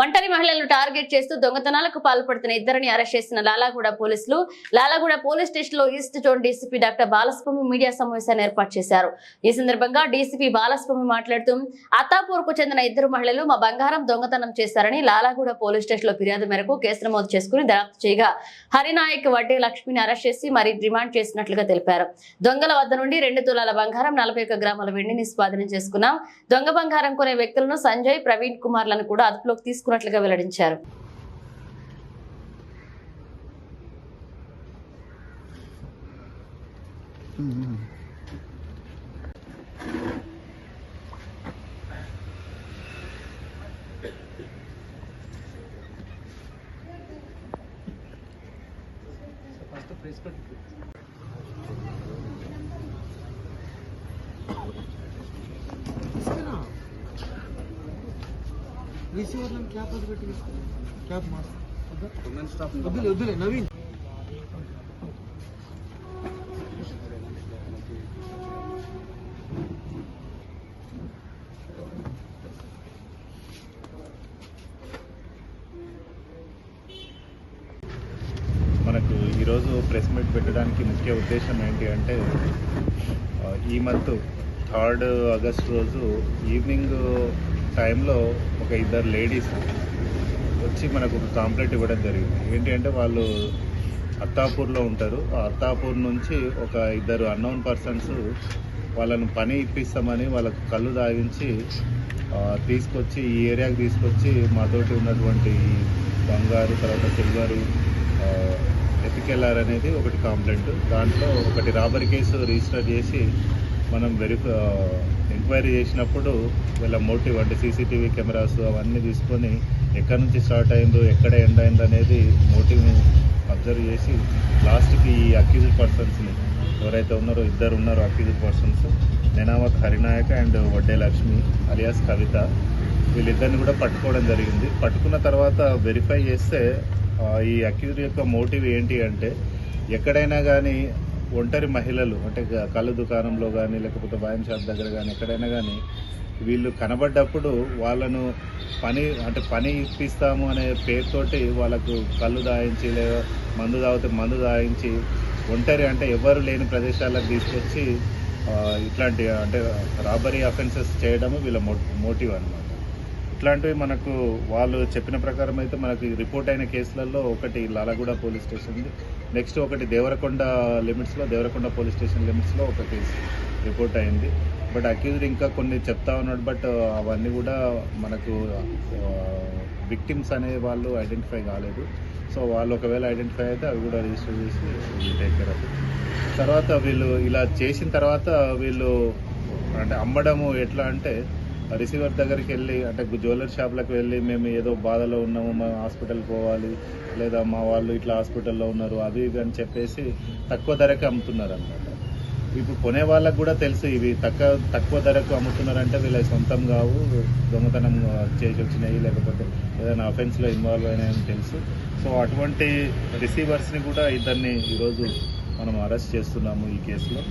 ఒంటరి మహిళలను టార్గెట్ చేస్తూ దొంగతనాలకు పాల్పడుతున్న ఇద్దరిని అరెస్ట్ చేసిన లాలాగూడ పోలీసులు లాలాగూడ పోలీస్ స్టేషన్లో east zone DCP doctor Balaswamy media సమావేశాన్ని ఏర్పాటు చేశారు. ఈ సందర్భంగా డీసీపీ బాలస్వామి మాట్లాడుతూ అత్తాపూర్కు చెందిన ఇద్దరు మహిళలు మా బంగారం దొంగతనం చేశారని లాలాగూడ పోలీస్ స్టేషన్లో ఫిర్యాదు మేరకు కేసు నమోదు చేసుకుని దర్యాప్తు చేయగా హరినాయక్ వడ్డీ లక్ష్మిని అరెస్ట్ చేసి మరి డిమాండ్ చేసినట్లుగా తెలిపారు. దొంగల వద్ద నుండి రెండు తులాల బంగారం నలభై ఒక్క గ్రాముల వెండిని స్వాధీనం చేసుకున్నాం. దొంగ బంగారం కొనే వ్యక్తులను సంజయ్ ప్రవీణ్ కుమార్లను కూడా అదుపులోకి తీసుకున్నట్లుగా వెల్లడించారు. రిసీవర్లను క్యాప్ అది పెట్టి తీసుకో. క్యాప్ మాస్క్ వద్దులే వద్దులే నవీన్. మనకు ఈరోజు ప్రెస్ మీట్ పెట్టడానికి ముఖ్య ఉద్దేశం ఏంటి అంటే ఈ మంత్ థర్డ్ ఆగస్ట్ రోజు ఈవినింగ్ టైంలో ఒక ఇద్దరు లేడీస్ వచ్చి మనకు ఒక కాంప్లైంట్ ఇవ్వడం జరిగింది. ఏంటి అంటే వాళ్ళు అత్తాపూర్లో ఉంటారు. ఆ అత్తాపూర్ నుంచి ఒక ఇద్దరు అన్నోన్ పర్సన్స్ వాళ్ళను పని ఇప్పిస్తామని వాళ్ళకు కళ్ళు దాగించి తీసుకొచ్చి ఈ ఏరియాకి తీసుకొచ్చి మాతోటి ఉన్నటువంటి బంగారు తర్వాత సిల్వరు ఆ, ఎత్తుకెళ్ళారనేది ఒకటి కంప్లైంట్. దాంట్లో ఒకటి రాబరీ కేసు రిజిస్టర్ చేసి మనం వెరిఫై ఎంక్వైరీ చేసినప్పుడు వీళ్ళ మోటివ్ అంటే సీసీటీవీ కెమెరాస్ అవన్నీ తీసుకొని ఎక్కడి నుంచి స్టార్ట్ అయిందో ఎక్కడ ఎండ్ అయిందో అనేది మోటివ్ని అబ్జర్వ్ చేసి లాస్ట్కి ఈ అక్యూజ్డ్ పర్సన్స్ని ఎవరైతే ఉన్నారో ఇద్దరు ఉన్నారో accused persons Nenamath Harinayak and Vadde Lakshmi alias Kavitha వీళ్ళిద్దరిని కూడా పట్టుకోవడం జరిగింది. పట్టుకున్న తర్వాత వెరిఫై చేస్తే ఈ అక్యూజ్ యొక్క మోటివ్ ఏంటి అంటే ఎక్కడైనా కానీ ఒంటరి మహిళలు అంటే కళ్ళు దుకాణంలో కానీ లేకపోతే వైన్ షాప్ దగ్గర కానీ ఎక్కడైనా కానీ వీళ్ళు కనబడ్డప్పుడు వాళ్ళను పని అంటే పని ఇప్పిస్తాము అనే పేరుతోటి వాళ్ళకు కళ్ళు దాయించి లేదా మందు తాగితే మందు దాయించి ఒంటరి అంటే ఎవరు లేని ప్రదేశాలకు తీసుకొచ్చి ఇట్లాంటి అంటే రాబరీ అఫెన్సెస్ చేయడము వీళ్ళ మోటివ్ అనమాట ఇట్లాంటివి మనకు వాళ్ళు చెప్పిన ప్రకారం అయితే మనకి రిపోర్ట్ అయిన కేసులలో ఒకటి లాలగూడ పోలీస్ స్టేషన్ నెక్స్ట్ ఒకటి దేవరకొండ లిమిట్స్లో దేవరకొండ పోలీస్ స్టేషన్ లిమిట్స్లో ఒక కేసు రిపోర్ట్ అయింది. బట్ అక్యూజ్డ్ ఇంకా కొన్ని చెప్తా ఉన్నాడు. బట్ అవన్నీ కూడా మనకు విక్టిమ్స్ అనే వాళ్ళు ఐడెంటిఫై కాలేదు. సో వాళ్ళు ఒకవేళ ఐడెంటిఫై అయితే అవి కూడా రిజిస్టర్ చేసి టేక్ కేర్ తర్వాత వీళ్ళు ఇలా చేసిన తర్వాత వీళ్ళు అంటే అమ్మడము ఎట్లా అంటే రిసీవర్ దగ్గరికి వెళ్ళి అంటే జ్యువెలరీ షాప్లకు వెళ్ళి మేము ఏదో బాధలో ఉన్నాము మేము హాస్పిటల్కి పోవాలి లేదా మా వాళ్ళు ఇట్లా హాస్పిటల్లో ఉన్నారు అవి ఇవి అని చెప్పేసి తక్కువ ధరకే అమ్ముతున్నారు అనమాట ఇప్పుడు కొనే వాళ్ళకు కూడా తెలుసు ఇవి తక్కువ తక్కువ ధరకు అమ్ముతున్నారంటే వీళ్ళ సొంతం కావు దొంగతనం చేసి వచ్చినాయి లేకపోతే ఏదైనా అఫెన్స్లో ఇన్వాల్వ్ అయినాయని తెలుసు. సో అటువంటి రిసీవర్స్ని కూడా ఇద్దరిని ఈరోజు మనం అరెస్ట్ చేస్తున్నాము ఈ కేసులో.